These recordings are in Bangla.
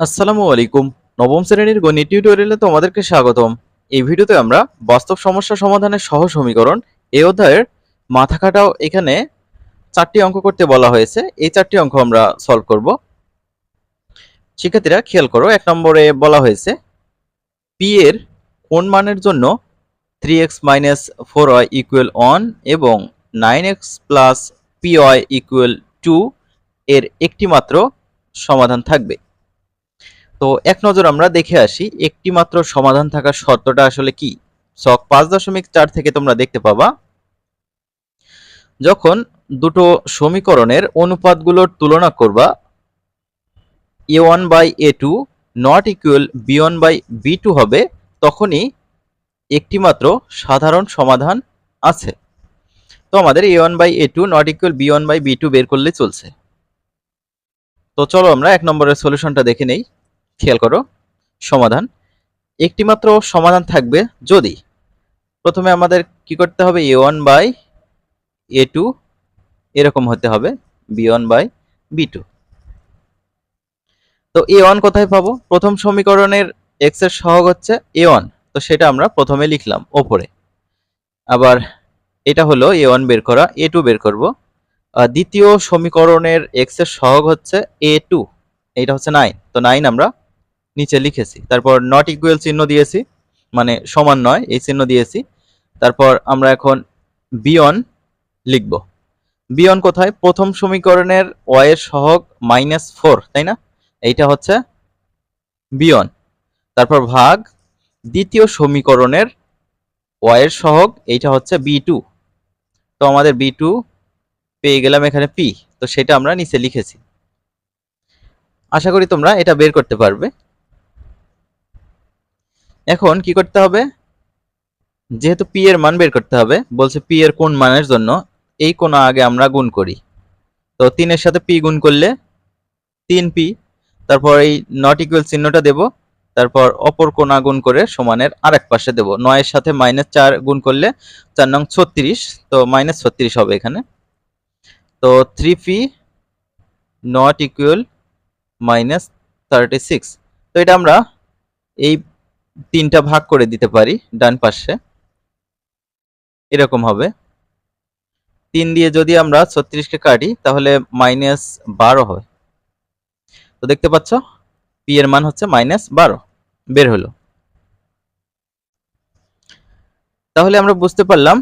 আসসালামু আলাইকুম। নবম শ্রেণির গণিত টিউটোরিয়ালে তোমাদেরকে স্বাগতম। এই ভিডিওতে আমরা বাস্তব সমস্যা সমাধানের সহ সমীকরণ এই অধ্যায়ের মাথা খাটাও এখানে চারটি অঙ্ক করতে বলা হয়েছে। এই চারটি অঙ্ক আমরা সলভ করব। শিক্ষার্থীরা খেয়াল করো, এক নম্বরে বলা হয়েছে পি এর কোন মানের জন্য three X minus four Y equal one এবং nine X plus P Y equal two এর একটি মাত্র সমাধান থাকবে? তো এক নজর আমরা দেখে আসি একটি মাত্র সমাধান থাকার শর্তটা আসলে কি? ছক পাঁচ দশমিক চার থেকে তোমরা দেখতে পাবা, যখন দুটো সমীকরণের অনুপাতগুলোর তুলনা করবা A one by A two not equal B one by B two হবে, তখনই একটি মাত্র সাধারণ সমাধান আছে। তো আমাদের A one by A two not equal B one by B two বের করলে চলছে। তো চলো আমরা এক নম্বরের সলিউশনটা দেখে নেই। খেয়াল করো, সমাধান। একটি মাত্র সমাধান থাকবে যদি প্রথমে আমাদের কি করতে হবে A one by A two এরকম হতে হবে B one by B two তো এ ওয়ান কোথায় পাবো? প্রথম সমীকরণের এক্সের সহগ হচ্ছে এ ওয়ান তো সেটা আমরা প্রথমে লিখলাম ওপরে। আবার এটা হলো এ ওয়ান বের করা এ টু বের করব। দ্বিতীয় সমীকরণের এক্সের সহগ হচ্ছে এ টু এইটা হচ্ছে নাইন তো নাইন আমরা নিচে লিখেছি। তারপর নট ইকুয়াল চিহ্ন দিয়েছি মানে সমান নয়, এই চিহ্ন দিয়েছি। তারপর আমরা এখন বিয়ন লিখব। বিয়ন কোথায়? প্রথম সমীকরণের ওয়াই এর সহগ মাইনাস ফোর তাই না? এইটা হচ্ছে বিয়ন তারপর ভাগ দ্বিতীয় সমীকরণের ওয়াই এর সহগ, এইটা হচ্ছে বি টু তো আমাদের বি টু পেয়ে গেলাম এখানে পি তো সেটা আমরা নিচে লিখেছি। আশা করি তোমরা এটা বের করতে পারবে। এখন কি করতে হবে? যেহেতু পি এর মান বের করতে হবে, বলছে পি এর কোন মানের জন্য এই কোন আগে আমরা গুণ করি। তো তিনের সাথে পি গুণ করলে তিন পি তারপর এই নট ইকুয়াল চিহ্নটা দেব, তারপর অপর কোনা গুণ করে সমানের আরেক পাশে দেব। নয়ের সাথে মাইনাস চার গুণ করলে চার নং ছত্রিশ, তো মাইনাস ছত্রিশ হবে এখানে। তো three P not equal minus thirty six তো এটা আমরা এই তিনটা ভাগ করে দিতে পারি, ডান পাশে। এরকম হবে। তিন দিয়ে যদি আমরা ছত্রিশকে কাটি, তাহলে মাইনাস বারো হয়। তো দেখতে পাচ্ছ পি এর মান হচ্ছে মাইনাস বারো। বের হলো। তাহলে আমরা বুঝতে পারলাম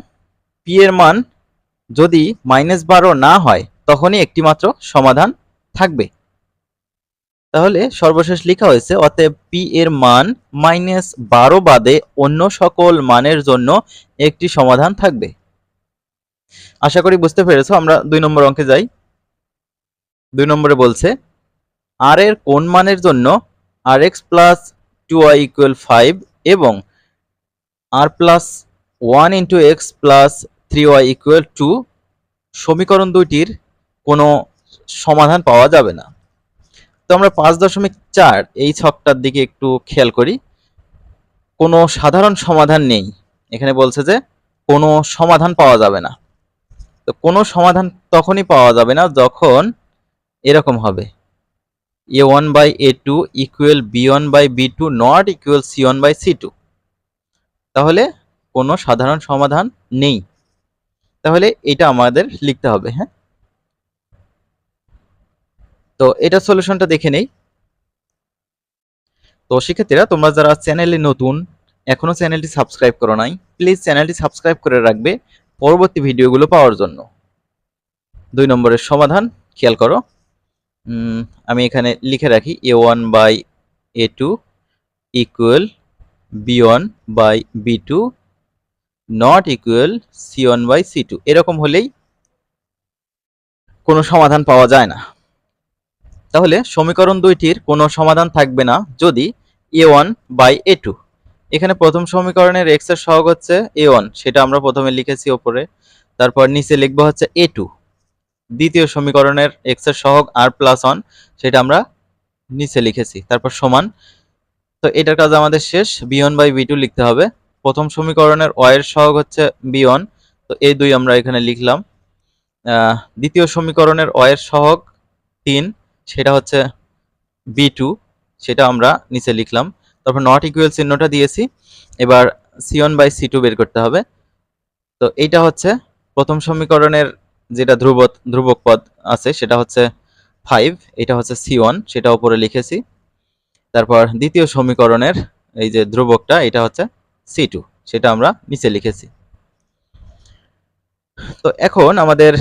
পি এর মান যদি মাইনাস বারো না হয়, তখনই একটি মাত্র সমাধান থাকবে। তাহলে সর্বশেষ লেখা হয়েছে, অতএব পি এর মান মাইনাস বারো বাদে অন্য সকল মানের জন্য একটি সমাধান থাকবে। আশা করি বুঝতে পেরেছ, আমরা দুই নম্বর অঙ্কে যাই। দুই নম্বরে বলছে আর এর কোন মানের জন্য R X plus two Y equal five এবং R plus one into X plus three Y equal two সমীকরণ দুইটির কোনো সমাধান পাওয়া যাবে না। তো আমরা পাঁচ দশমিক চার এই ছকটার দিকে একটু খেয়াল করি। কোনো সাধারণ সমাধান নেই। এখানে বলছে যে কোনো সমাধান পাওয়া যাবে না। তো কোনো সমাধান তখনই পাওয়া যাবে না যখন এরকম হবে। A one by A two equal B one by B two not equal C one by C two. তাহলে কোনো সাধারণ সমাধান নেই। তাহলে এটা আমাদের লিখতে হবে হ্যাঁ? তো এটা সলিউশনটা দেখে নেই। তো শিক্ষার্থীরা তোমরা যারা চ্যানেলে নতুন, এখনও চ্যানেলটি সাবস্ক্রাইব করো নাই প্লিজ চ্যানেলটি সাবস্ক্রাইব করে রাখবে পরবর্তী ভিডিওগুলো পাওয়ার জন্য। দুই নম্বরের সমাধান, খেয়াল করো। আমি এখানে লিখে রাখি A one by A two equal B one by B two not equal C one by C two এরকম হলেই কোনো সমাধান পাওয়া যায় না। তাহলে সমীকরণ দুইটির কোনো সমাধান থাকবে না যদি A one by A two এখানে প্রথম সমীকরণের এক্সের সহগ হচ্ছে এ ওয়ান সেটা আমরা প্রথমে লিখেছি ওপরে। তারপর নিচে লিখব হচ্ছে এ টু দ্বিতীয় সমীকরণের এক্সের সহগ আর প্লাস ওয়ান সেটা আমরা নিচে লিখেছি। তারপর সমান। তো এটার কাজ আমাদের শেষ B one by B two লিখতে হবে। প্রথম সমীকরণের এর সহগ হচ্ছে বি ওয়ান তো এই দুই আমরা এখানে লিখলাম। দ্বিতীয় সমীকরণের এর সহগ তিন সেটা হচ্ছে বি টু সেটা আমরা নিচে লিখলাম। তারপর নট ইকুয়াল চিহ্নটা দিয়েছি। এবার C one by C two বের করতে হবে। তো এইটা হচ্ছে প্রথম সমীকরণের যেটা ধ্রুব ধ্রুবক পদ আছে, সেটা হচ্ছে ফাইভ এটা হচ্ছে সি ওয়ান সেটা উপরে লিখেছি। তারপর দ্বিতীয় সমীকরণের এই যে ধ্রুবকটা, এটা হচ্ছে সি টু সেটা আমরা নিচে লিখেছি। তো এখন আমাদের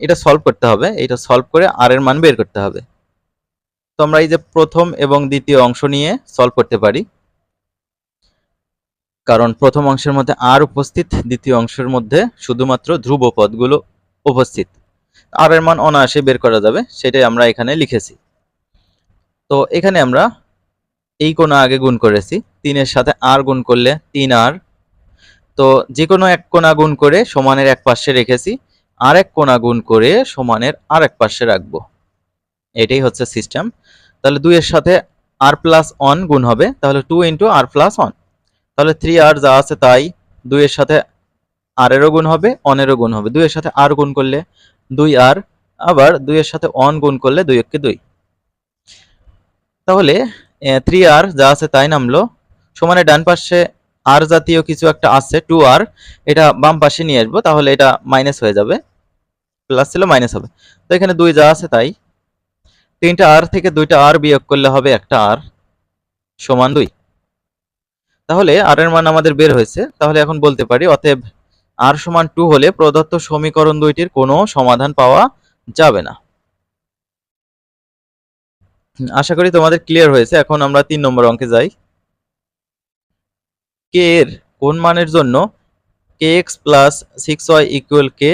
এটা সলভ করতে হবে। এটা সলভ করে আর এর মান বের করতে হবে। তো আমরা এই যে প্রথম এবং দ্বিতীয় অংশ নিয়ে সলভ করতে পারি। কারণ প্রথম অংশের মধ্যে আর উপস্থিত, দ্বিতীয় অংশের মধ্যে শুধুমাত্র ধ্রুব পদগুলো উপস্থিত। আর এর মান অনায়াসে বের করা যাবে, সেটাই আমরা এখানে লিখেছি। তো এখানে আমরা এই কোণা আগে গুণ করেছি, তিনের সাথে আর গুণ করলে তিন আর তো যে কোনো এক কোণা গুণ করে সমানের এক পাশে রেখেছি আর এক কোণা গুণ করে সমানের আর এক পাশে রাখব। এটাই হচ্ছে সিস্টেম তাহলে দুইয়ের সাথে আর প্লাস ওয়ান গুণ হবে, তাহলে two into R plus one তাহলে থ্রি আর যা আছে তাই, দুইয়ের সাথে আরেরও গুণ হবে অনেরও গুণ হবে। দুইয়ের সাথে আর গুণ করলে দুই আর আবার দুইয়ের সাথে অন গুণ করলে দুই এককে দুই। তাহলে থ্রি আর যা আছে তাই নামলো। সমানে ডান পাশে আর জাতীয় কিছু একটা আছে টু আর এটা বাম পাশে নিয়ে আসব, তাহলে এটা মাইনাস হয়ে যাবে। প্লাস ছিল মাইনাস হবে। তো এখানে দুই যা আছে তাই তিনটা আর থেকে দুইটা আর বিয়োগ করলে হবে একটা আর সমান দুই। তাহলে আর এর মান আমাদের বের হয়েছে। তাহলে এখন বলতে পারি, অতএব আর সমান টু হলে প্রদত্ত সমীকরণ দুইটির কোনো সমাধান পাওয়া যাবে না। আশা করি তোমাদের ক্লিয়ার হয়েছে। এখন আমরা তিন নম্বর অঙ্কে যাই। কে এর কোন মানের জন্য K X plus six Y equal K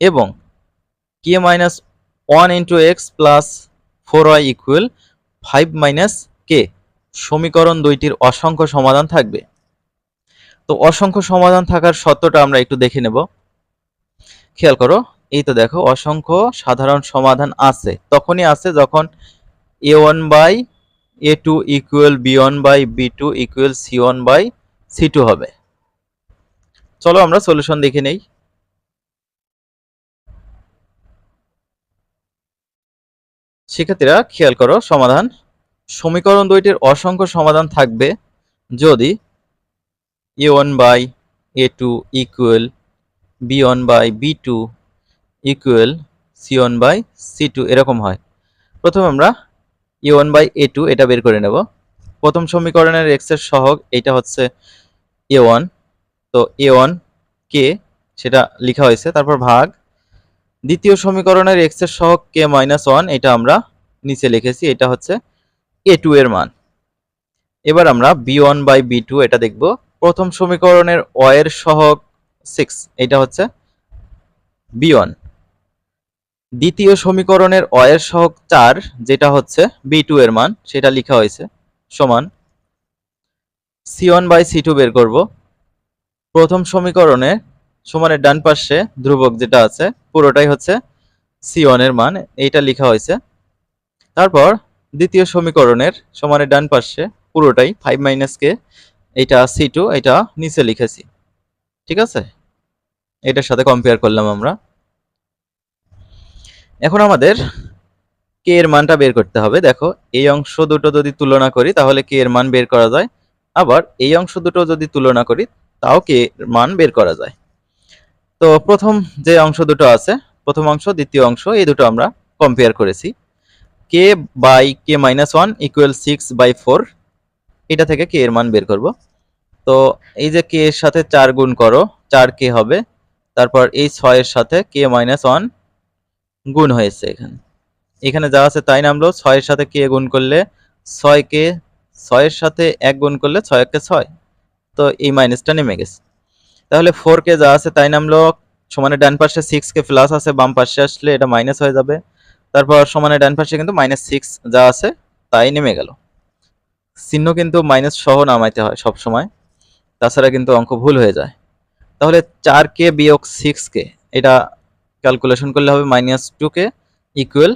এবং K minus one into X plus four Y equal five minus K সমীকরণ দুইটির অসংখ্য সমাধান থাকবে। তো অসংখ্য সমাধান থাকার সত্যটা আমরা একটু দেখে নেব। খেয়াল করো, এই তো দেখো, অসংখ্য সাধারণ সমাধান আছে। তখনই আছে যখন A one by A two equal B one by B two equal C one by C two হবে। চলো আমরা সলিউশন দেখে নেই। শিক্ষার্থীরা খেয়াল করো, সমাধান। সমীকরণ দুইটির অসংখ্য সমাধান থাকবে। যদি A one by A two equal B one by B two equal C one by C two এরকম হয়। প্রথমে আমরা A one by A two এটা বের করে নেব। প্রথম সমীকরণের এক্সের সহগ এটা হচ্ছে এ ওয়ান তো এ ওয়ান কে সেটা লেখা হয়েছে, তারপর ভাগ দ্বিতীয় সমীকরণের এক্সের সহগ কে মাইনাস ওয়ান এটা আমরা নিচে লিখেছি, এটা হচ্ছে এ টু এর মান। এবার আমরা B one by B two এটা দেখব। প্রথম সমীকরণের অ এর সহগ সিক্স এটা হচ্ছে বি ওয়ান দ্বিতীয় সমীকরণের অ সহগ চার, যেটা হচ্ছে বি টু এর মান, সেটা লেখা হয়েছে, সমান C one by C two বের করব। প্রথম সমীকরণে সমানের ডান পাশে ধ্রুবক যেটা আছে পুরোটাই হচ্ছে সি ওয়ানের মান, এইটা লেখা হয়েছে। তারপর দ্বিতীয় সমীকরণের সমানের ডান পাশে পুরোটাই ফাইভ মাইনাস কে এইটা সি টু এটা নিচে লিখেছি। ঠিক আছে? এটার সাথে কম্পেয়ার করলাম আমরা। এখন আমাদের কে এর মানটা বের করতে হবে। দেখো, এই অংশ দুটো যদি তুলনা করি, তাহলে কে এর মান বের করা যায়। আবার এই অংশ দুটো যদি তুলনা করি, তাও কে এর মান বের করা যায়। তো প্রথম যে অংশ দুটো আছে, প্রথম অংশ, দ্বিতীয় অংশ, এই দুটো আমরা কম্পেয়ার করেছি। K by K minus one equal six by four এটা থেকে কে এর মান বের করব। তো এই যে কে এর সাথে চার গুণ করো, চার কে হবে, তারপর এই ছয়ের সাথে কে মাইনাস ওয়ান গুণ হয়েছে এখানে। এখানে যা আছে তাই নামলো ছয়ের সাথে কে গুণ করলে ছয় কে ছয়ের সাথে এক গুণ করলে ছয় কে ছয়। তো এই মাইনাসটা নেমে গেছে। তাহলে ফোর কে যা আছে তাই নামলো, সমানে ডান পাশে সিক্স কে প্লাস আছে, বাম পাশে আসলে এটা মাইনাস হয়ে যাবে। তারপর সমানে ডান পাশে কিন্তু মাইনাস সিক্স যা আছে, তাই নেমে গেল। চিহ্ন কিন্তু মাইনাস সহ নামাইতে হয় সব সময় তাছাড়া কিন্তু অঙ্ক ভুল হয়ে যায়। তাহলে চার কে বিয়োগ সিক্স কে এটা ক্যালকুলেশন করলে হবে minus two K equal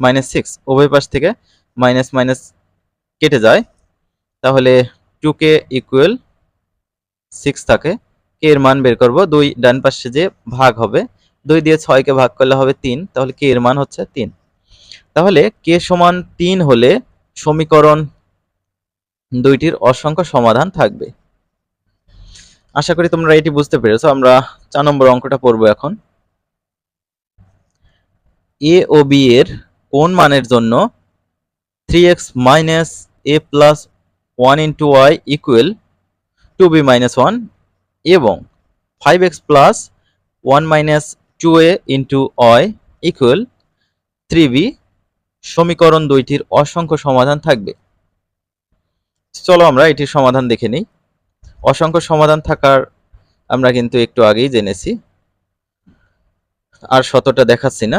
minus six উভয় পাশ থেকে মাইনাস মাইনাস কেটে যায়, তাহলে টু কে ইকুয়াল সিক্স থাকে। কে এর মান বের করব। দুই ডান পাশে যে ভাগ হবে, দুই দিয়ে ছয়কে ভাগ করলে হবে তিন, তাহলে কে এর মান হচ্ছে তিন। তাহলে কে সমান তিন হলে সমীকরণ দুইটির অসংখ্য সমাধান থাকবে। আশা করি তোমরা এটি বুঝতে পেরেছ। আমরা চার নম্বর অঙ্কটা পড়ব এখন। এ ও বি এর কোন মানের জন্য three X minus A plus one into Y equal two B minus one এবং five X plus one minus two A into Y equal three B সমীকরণ দুইটির অসংখ্য সমাধান থাকবে। চলো আমরা এটির সমাধান দেখে নিই। অসংখ্য সমাধান থাকার আমরা কিন্তু একটু আগেই জেনেছি। আর শতটা দেখাচ্ছি না।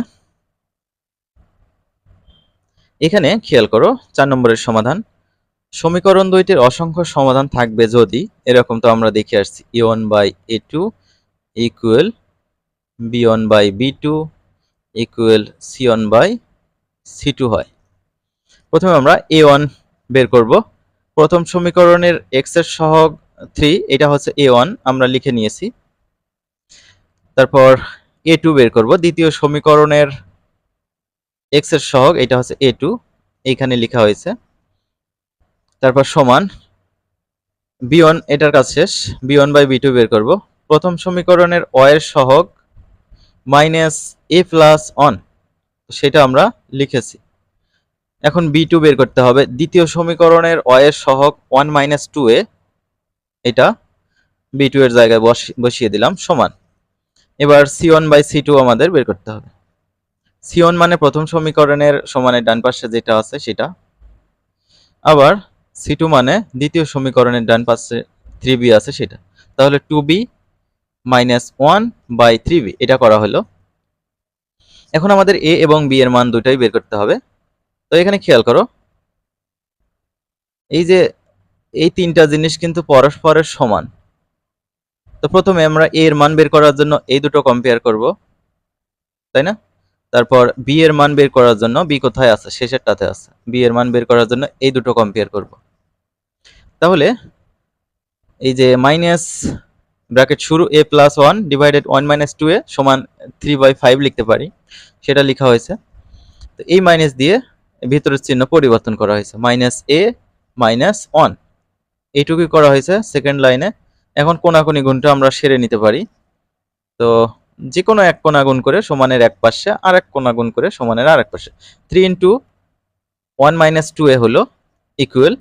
এখানে খেয়াল করো, চার নম্বরের সমাধান। সমীকরণ দুইটির অসংখ্য সমাধান থাকবে যদি, এরকম তো আমরা দেখে আসছি A one by A two equal B one by B two equal C one by C two হয়। প্রথমে আমরা এ ওয়ান বের করব। প্রথম সমীকরণের এক্সের সহগ থ্রি এটা হচ্ছে এ ওয়ান আমরা লিখে নিয়েছি। তারপর এ টু বের করব। দ্বিতীয় সমীকরণের এক্সের সহগ, এটা হচ্ছে এ টু এইখানে লেখা হয়েছে। তারপর সমান বি ওয়ান এটার কাজ শেষ। B one by B two বের করব। প্রথম সমীকরণের অয়ের সহগ মাইনাস এ প্লাস অন সেটা আমরা লিখেছি। এখন বি টু বের করতে হবে। দ্বিতীয় সমীকরণের অয়ের সহগ ওয়ান মাইনাস টু এ, এটা বি টু এর জায়গায় বসিয়ে দিলাম, সমান। এবার C one by C two আমাদের বের করতে হবে। সি ওয়ান মানে প্রথম সমীকরণের সমানের ডান পাশে যেটা আছে সেটা। আবার সি টু মানে দ্বিতীয় সমীকরণের ডান পাশে থ্রি বি আছে সেটা। তাহলে two B minus one by three B এটা করা হলো। এখন আমাদের এ এবং বি এর মান দুটাই বের করতে হবে। তো এখানে খেয়াল করো, এই যে এই তিনটা জিনিস কিন্তু পরস্পরের সমান। তো প্রথমে আমরা এ এর মান বের করার জন্য এই দুটো কম্পেয়ার করব, তাই না? তারপর বি এর মান বের করার জন্য বি কোথায় আছে? শেষেরটাতে আছে। বি এর মান বের করার জন্য এই দুটো কম্পেয়ার করব। তাহলে এই যে মাইনাস ব্র্যাকেট শুরু A plus one divided one minus two A সমান থ্রি বাই ফাইভ লিখতে পারি। সেটা লেখা হয়েছে। তো এই মাইনাস দিয়ে ভিতরের চিহ্ন পরিবর্তন করা হয়েছে। মাইনাস এ মাইনাস ওয়ান এইটুকুই করা হয়েছে সেকেন্ড লাইনে এখন কোনাকুনি গুণটা আমরা সেরে নিতে পারি। তো যে কোনো এক কোনা গুণ করে সমানের এক পাশে আর এক কোনা গুণ করে সমানের আর এক পাশে। Three into one minus two a হলো ইকুয়াল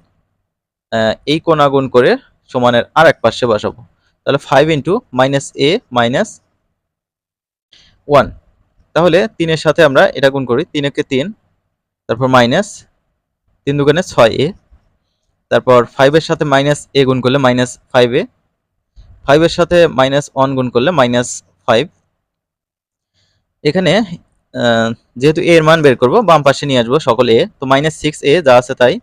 এই কোনা গুণ করে সমানের আর এক পাশে বসাবো। তাহলে five into minus a minus one তাহলে তিনের সাথে আমরা এটা গুণ করি তিনকে তিন, তারপর মাইনাস তিন দুগুণে ছয় এ। তারপর ফাইভের সাথে মাইনাস এ গুণ করলে মাইনাস ফাইভ এ। ফাইভের সাথে মাইনাস ওয়ান গুণ করলে মাইনাস ফাইভ এখানে যেহেতু এর মান বের করব, বাম পাশে নিয়ে আসব সকল এ তো মাইনাস সিক্স এ যা আছে তাই।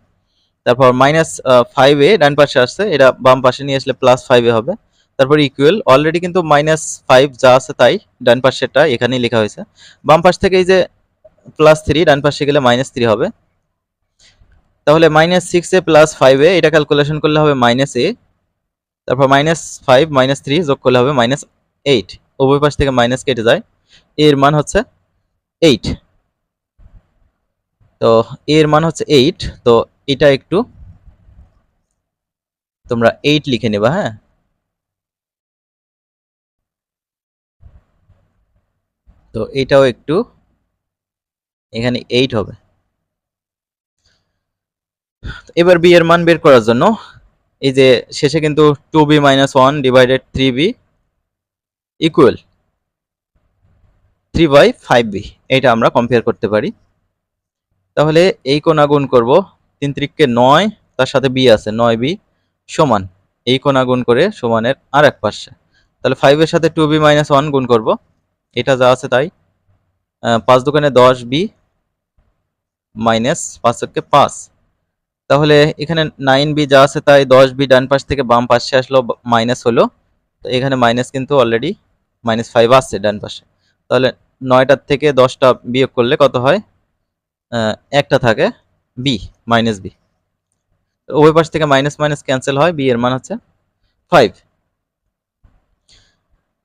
তারপর মাইনাস ফাইভ এ ডান পাশে আসছে, এটা বাম পাশে নিয়ে আসলে প্লাস ফাইভ এ হবে। তারপর ইকুয়াল অলরেডি কিন্তু মাইনাস ফাইভ যা আছে তাই, ডান পাশেরটা এখানেই লেখা হয়েছে। বাম পাশ থেকে এই যে প্লাস থ্রি ডান পাশে গেলে মাইনাস থ্রি হবে। তাহলে minus six a plus five a এটা ক্যালকুলেশন করলে হবে মাইনাস এ তারপর মাইনাস ফাইভ মাইনাস থ্রি যোগ করলে হবে মাইনাস এইট উভয় পাশ থেকে মাইনাস কেটে যায়। এর মান হচ্ছে এইট তো এর মান হচ্ছে এইট তো এটা একটু তোমরা এইট লিখে নেবা হ্যাঁ? তো এটাও একটু এখানে এইট হবে। এবার বি এর মান বের করার জন্য এই যে শেষে কিন্তু two b minus one divided three b equal three by five b এটা আমরা কম্পেয়ার করতে পারি। তাহলে এই কোনা গুণ করব তিন ত্রিককে নয়, তার সাথে বি আছে, নয় বি সমান। এই কোনা গুণ করে সমানের আর এক পাশে। তাহলে ফাইভের সাথে টু বি মাইনাস ওয়ান গুণ করব। এটা যা আছে তাই। পাঁচ দোকানে দশ বি মাইনাস পাঁচকে পাঁচ। তাহলে এখানে নাইন বি যা আছে তাই, দশ বি ডান পাশ থেকে বাম পাশে আসলো মাইনাস হলো। তো এখানে মাইনাস কিন্তু অলরেডি মাইনাস ফাইভ আসছে ডান পাশে। তাহলে নয়টার থেকে দশটা বিয়োগ করলে কত হয়? একটা থাকে বি মাইনাস বি ওই পাশ থেকে মাইনাস মাইনাস ক্যান্সেল হয় বি এর মান হচ্ছে ফাইভ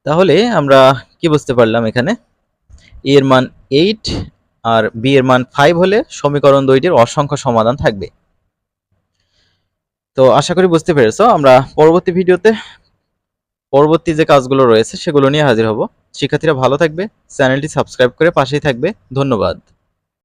তাহলে আমরা কি বুঝতে পারলাম এখানে? এ এর মান এইট আর বি এর মান ফাইভ হলে সমীকরণ দুইটির অসংখ্য সমাধান থাকবে। তো আশা করি বুঝতে পেরেছ। আমরা পরবর্তী ভিডিওতে পরবর্তী যে কাজগুলো রয়েছে সেগুলো নিয়ে হাজির হব। শিক্ষার্থীরা ভালো থাকবে চ্যানেলটি সাবস্ক্রাইব করে পাশেই থাকবে। ধন্যবাদ।